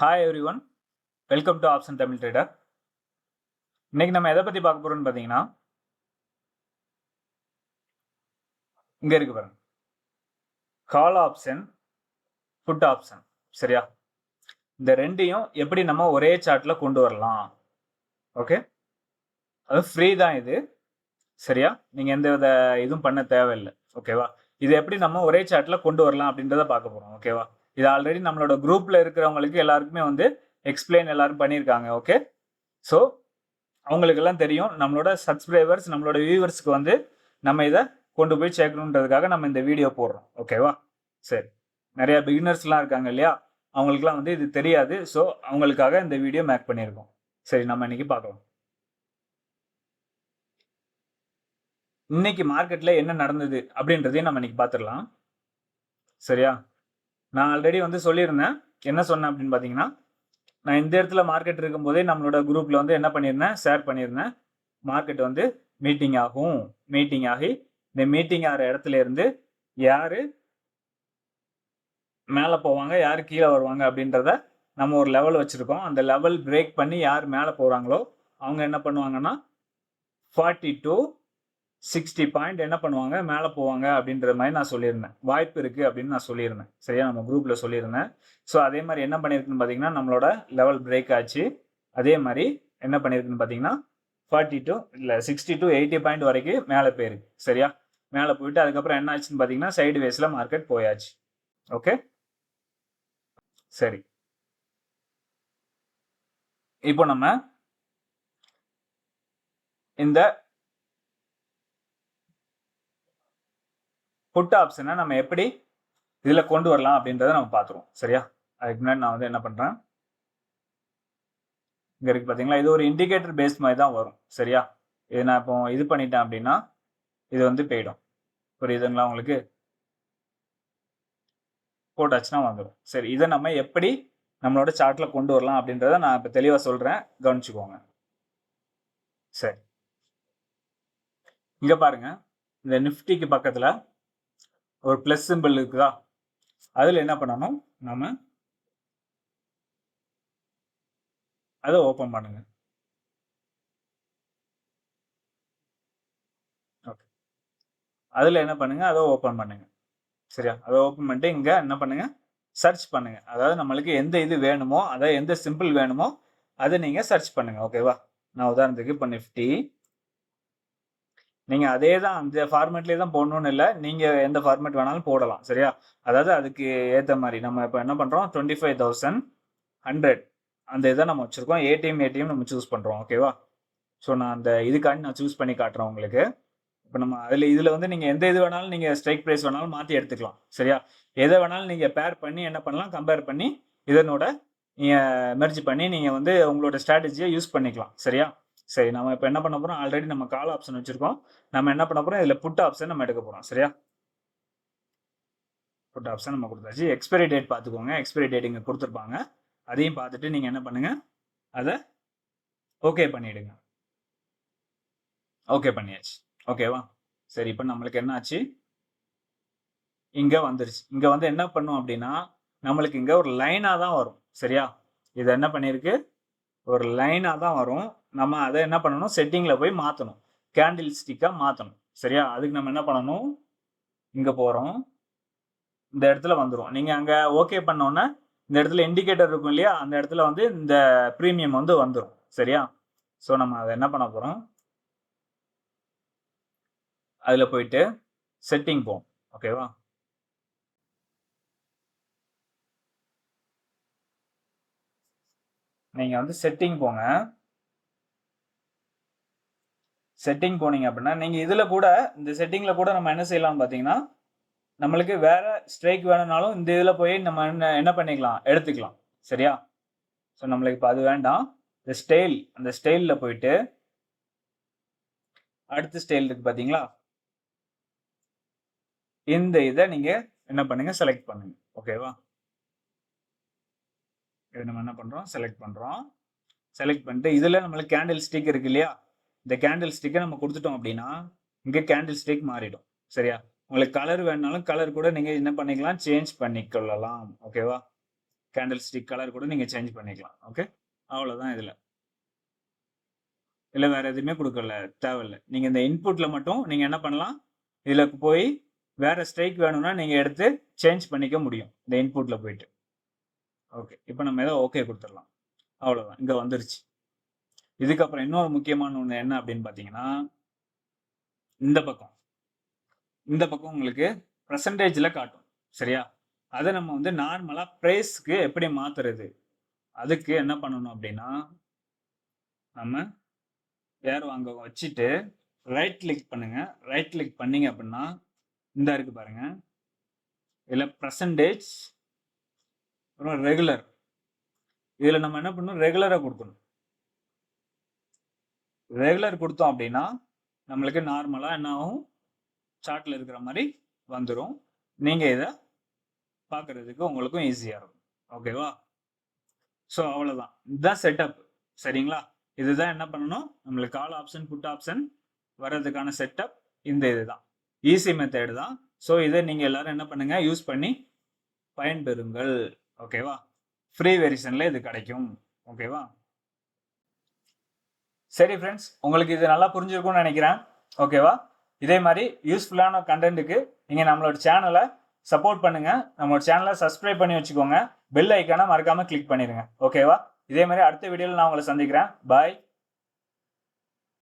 Hi everyone welcome to option Tamil trader இன்னைக்கு நம்ம எதை பற்றி பார்க்க போகிறோம்னு பார்த்தீங்கன்னா இங்கே இருக்கு பாருங்க. கால் ஆப்ஷன் புட் ஆப்ஷன் சரியா? இந்த ரெண்டையும் எப்படி நம்ம ஒரே சார்ட்டில் கொண்டு வரலாம்? ஓகே அது ஃப்ரீ தான் இது. சரியா? நீங்கள் எந்த வித இதுவும் பண்ண தேவையில்லை. ஓகேவா இது எப்படி நம்ம ஒரே சார்ட்டில் கொண்டு வரலாம் அப்படின்றத பார்க்க போகிறோம் ஓகேவா இது ஆல்ரெடி நம்மளோட குரூப்பில் இருக்கிறவங்களுக்கு எல்லாருக்குமே வந்து எக்ஸ்பிளைன் எல்லாரும் பண்ணியிருக்காங்க ஓகே ஸோ அவங்களுக்கெல்லாம் தெரியும் நம்மளோட சப்ஸ்கிரைபர்ஸ் நம்மளோட வியூவர்ஸ்க்கு வந்து நம்ம இதை கொண்டு போய் சேர்க்கணுன்றதுக்காக நம்ம இந்த வீடியோ போடுறோம் ஓகேவா சரி. நிறையா பிகினர்ஸ்லாம் இருக்காங்க இல்லையா? அவங்களுக்குலாம் வந்து இது தெரியாது. ஸோ அவங்களுக்காக இந்த வீடியோ மேக் பண்ணியிருக்கோம். சரி நம்ம இன்னைக்கு பார்க்கலாம். இன்னைக்கு மார்க்கெட்டில் என்ன நடந்தது அப்படின்றதையும் நம்ம இன்னைக்கு பார்த்துடலாம். சரியா? நான் ஆல்ரெடி வந்து சொல்லியிருந்தேன். என்ன சொன்னேன் அப்படின்னு பார்த்தீங்கன்னா நான் இந்த இடத்துல மார்க்கெட் இருக்கும்போதே நம்மளோட குரூப்பில் வந்து என்ன பண்ணியிருந்தேன்? ஷேர் பண்ணியிருந்தேன். மார்க்கெட் வந்து மீட்டிங் ஆகும். மீட்டிங் ஆகி இந்த மீட்டிங் ஆகிற இடத்துல இருந்து யார் மேலே போவாங்க யார் கீழே வருவாங்க அப்படின்றத நம்ம ஒரு லெவல் வச்சுருக்கோம். அந்த லெவல் பிரேக் பண்ணி யார் மேலே போகிறாங்களோ அவங்க என்ன பண்ணுவாங்கன்னா ஃபார்ட்டி டூ சிக்ஸ்டி பாயிண்ட் என்ன பண்ணுவாங்க? மேலே போவாங்க அப்படின்ற மாதிரி நான் சொல்லியிருந்தேன். வாய்ப்பு இருக்குது அப்படின்னு நான் சொல்லியிருந்தேன். சரியா? நம்ம குரூப்பில் சொல்லியிருந்தேன். ஸோ அதே மாதிரி என்ன பண்ணியிருக்குன்னு பார்த்தீங்கன்னா நம்மளோட லெவல் பிரேக் ஆச்சு. அதே மாதிரி என்ன பண்ணியிருக்குன்னு பார்த்தீங்கன்னா ஃபார்ட்டி டூ இல்லை சிக்ஸ்டி டு எயிட்டி பாயிண்ட் வரைக்கும் மேலே போயிருக்கு. சரியா? மேலே போயிட்டு அதுக்கப்புறம் என்ன ஆச்சுன்னு பார்த்தீங்கன்னா சைடு வேஸில் மார்க்கெட் போயாச்சு. ஓகே சரி. இப்போ நம்ம இந்த புட் ஆப்ஷனை நம்ம எப்படி இதில் கொண்டு வரலாம் அப்படின்றத நம்ம பார்த்துருவோம் சரியா? அதுக்கு முன்னாடி நான் வந்து என்ன பண்ணுறேன் இங்கே இருக்கு பார்த்தீங்களா இது ஒரு இண்டிகேட்டர் பேஸ் மாதிரி தான் வரும். சரியா? இது நான் இப்போ இது பண்ணிட்டேன் அப்படின்னா இது வந்து போயிடும். புரியுதுங்களா உங்களுக்கு? போட்டாச்சுன்னா வந்துடும் சரி இதை நம்ம எப்படி நம்மளோட சார்ட்டில் கொண்டு வரலாம் அப்படின்றத நான் இப்போ தெளிவாக சொல்கிறேன் கவனிச்சுக்கோங்க. சரி. இங்கே பாருங்க. இந்த நிஃப்டிக்கு பக்கத்தில் ஒரு ப்ளஸ் சிம்பிள் இருக்குதா? அதில் என்ன பண்ணணும்? நம்ம அதை ஓப்பன் பண்ணுங்க. ஓகே அதில் என்ன பண்ணுங்க? அதை ஓப்பன் பண்ணுங்க. சரியா? அதை ஓப்பன் பண்ணிட்டு இங்கே என்ன பண்ணுங்க? சர்ச் பண்ணுங்க. அதாவது நம்மளுக்கு எந்த இது வேணுமோ அதாவது எந்த சிம்பிள் வேணுமோ அதை நீங்கள் சர்ச் பண்ணுங்க. ஓகேவா நான் உதாரணத்துக்கு இப்போ நிஃப்டி நீங்கள் அதே தான் அந்த ஃபார்மேட்லேயே தான் போடணும்னு இல்லை. நீங்கள் எந்த ஃபார்மேட் வேணாலும் போடலாம் சரியா? அதாவது அதுக்கு ஏற்ற மாதிரி நம்ம இப்போ என்ன பண்ணுறோம் டுவெண்ட்டி ஃபைவ் தௌசண்ட் ஹண்ட்ரட் அந்த இதை நம்ம வச்சுருக்கோம். ஏடிஎம் ஏடிஎம் நம்ம சூஸ் பண்ணுறோம் ஓகேவா ஸோ நான் அந்த இதுக்காண்டி நான் சூஸ் பண்ணி காட்டுறேன் உங்களுக்கு. இப்போ நம்ம அதில் இதில் வந்து நீங்கள் எந்த இது வேணாலும் நீங்கள் ஸ்ட்ரைக் ப்ரைஸ் வேணாலும் மாற்றி எடுத்துக்கலாம் சரியா? எதை வேணாலும் நீங்கள் பேர் பண்ணி என்ன பண்ணலாம்? கம்பேர் பண்ணி இதனோட நீங்கள் மெர்ஜ் பண்ணி நீங்கள் வந்து உங்களோட ஸ்ட்ராட்டஜியை யூஸ் பண்ணிக்கலாம் சரியா? சரி நம்ம இப்போ என்ன பண்ண போகிறோம் ஆல்ரெடி நம்ம கால் ஆப்ஷன் வச்சுருக்கோம். நம்ம என்ன பண்ண போகிறோம் இதில் புட் ஆப்ஷன் நம்ம எடுக்க போகிறோம் சரியா? புட் ஆப்ஷன் நம்ம கொடுத்தாச்சு. எக்ஸ்பைரி டேட் பார்த்துக்கோங்க. எக்ஸ்பைரி டேட் இங்கே கொடுத்துருப்பாங்க. அதையும் பார்த்துட்டு நீங்கள் என்ன பண்ணுங்கள் அதை ஓகே பண்ணிவிடுங்க ஓகே பண்ணியாச்சு. ஓகேவா சரி இப்போ நம்மளுக்கு என்ன ஆச்சு இங்கே வந்துருச்சு. இங்கே வந்து என்ன பண்ணும் அப்படின்னா நம்மளுக்கு இங்கே ஒரு லைனாக தான் வரும். சரியா? இது என்ன பண்ணியிருக்கு? ஒரு லைனாக தான் வரும். நம்ம அதை என்ன பண்ணணும்? செட்டிங்கில் போய் மாற்றணும் கேண்டில் ஸ்டிக்காக மாற்றணும் சரியா? அதுக்கு நம்ம என்ன பண்ணணும்? இங்கே போகிறோம் இந்த இடத்துல வந்துடும் நீங்கள் அங்கே ஓகே பண்ணோன்னே இந்த இடத்துல இண்டிகேட்டர் இருக்கும் இல்லையா? அந்த இடத்துல வந்து இந்த ப்ரீமியம் வந்து வந்துடும் சரியா? ஸோ நம்ம அதை என்ன பண்ண போகிறோம் அதில் போயிட்டு செட்டிங் போம் ஓகேவா நீங்கள் வந்து செட்டிங் போங்க. செட்டிங் போனீங்க அப்படின்னா நீங்கள் இதில் கூட இந்த செட்டிங்கில் கூட நம்ம என்ன செய்யலாம்னு பார்த்தீங்கன்னா நம்மளுக்கு வேறு ஸ்ட்ரைக் வேணும்னாலும் இந்த இதில் போய் நம்ம என்ன என்ன பண்ணிக்கலாம்? எடுத்துக்கலாம். சரியா? ஸோ நம்மளுக்கு இப்போ அது வேண்டாம். இந்த ஸ்டைல் அந்த ஸ்டைலில் போயிட்டு அடுத்த ஸ்டைல் இருக்கு பார்த்தீங்களா? இந்த இதை நீங்கள் என்ன பண்ணுங்க? செலக்ட் பண்ணுங்க. ஓகேவா இதை நம்ம என்ன பண்ணுறோம் செலக்ட் பண்ணுறோம் செலக்ட் பண்ணிட்டு இதில் நம்மளுக்கு கேண்டில் ஸ்டிக் இருக்கு இல்லையா? இந்த கேண்டில் ஸ்டிக்கை நம்ம கொடுத்துட்டோம் அப்படின்னா இங்கே கேண்டில் ஸ்டிக் மாறிடும். சரியா? உங்களுக்கு கலர் வேணாலும் கலர் கூட நீங்கள் என்ன பண்ணிக்கலாம் சேஞ்ச் பண்ணிக்கொள்ளலாம். ஓகேவா கேண்டில் ஸ்டிக் கலர் கூட நீங்கள் சேஞ்ச் பண்ணிக்கலாம். ஓகே அவ்வளோதான் இதில். இல்லை வேறு எதுவுமே கொடுக்கல தேவையில்லை. நீங்கள் இந்த இன்புட்டில் மட்டும் நீங்கள் என்ன பண்ணலாம்? இதில் போய் வேறு ஸ்ட்ரைக் வேணும்னா நீங்கள் எடுத்து சேஞ்ச் பண்ணிக்க முடியும் இந்த இன்புட்டில் போயிட்டு. ஓகே இப்போ நம்ம ஏதோ ஓகே கொடுத்துடலாம். அவ்வளோதான் இங்கே வந்துருச்சு. இதுக்கப்புறம் இன்னொரு முக்கியமான ஒன்று என்ன அப்படின்னு பார்த்தீங்கன்னா இந்த பக்கம். இந்த பக்கம் உங்களுக்கு பர்சன்டேஜில் காட்டும். சரியா? அதை நம்ம வந்து நார்மலாக ப்ரைஸ்க்கு எப்படி மாற்றுறது அதுக்கு என்ன பண்ணணும் அப்படின்னா நம்ம ஏர் வாங்க வச்சுட்டு ரைட் கிளிக் பண்ணுங்க. ரைட் கிளிக் பண்ணீங்க அப்படின்னா இந்த இருக்கு பாருங்க. இதில் பர்சன்டேஜ் அப்புறம் ரெகுலர் இதில் நம்ம என்ன பண்ணணும்? ரெகுலராக கொடுக்கணும். ரெகுலர் கொடுத்தோம் அப்படின்னா நம்மளுக்கு நார்மலாக என்ன ஆகும்? சார்ட்டில் இருக்கிற மாதிரி வந்துடும் நீங்கள் இதை பார்க்குறதுக்கு உங்களுக்கும் ஈஸியாக இருக்கும். ஓகேவா ஸோ அவ்வளோதான் இதுதான் செட்டப் சரிங்களா? இதுதான் என்ன பண்ணணும்? நம்மளுக்கு கால் ஆப்ஷன் புட் ஆப்ஷன் வர்றதுக்கான செட்டப் இந்த இதுதான். ஈஸி மெத்தேடு தான். ஸோ இதை நீங்கள் எல்லாரும் என்ன பண்ணுங்கள் யூஸ் பண்ணி பயன்பெறுங்கள். ஓகேவா ஃப்ரீ வெரிசனில் இது கிடைக்கும். ஓகேவா சரி ஃப்ரெண்ட்ஸ் உங்களுக்கு இது நல்லா புரிஞ்சிருக்கும்னு நினைக்கிறேன். ஓகேவா இதே மாதிரி யூஸ்ஃபுல்லான கண்டென்ட்டுக்கு நீங்கள் நம்மளோட சேனலை சப்போர்ட் பண்ணுங்கள் நம்மளோட சேனலை சப்ஸ்கிரைப் பண்ணி வச்சுக்கோங்க. பெல் ஐக்கானை மறக்காமல் கிளிக் பண்ணிடுங்க ஓகேவா இதே மாதிரி அடுத்த வீடியோவில் நான் உங்களை சந்திக்கிறேன். பாய்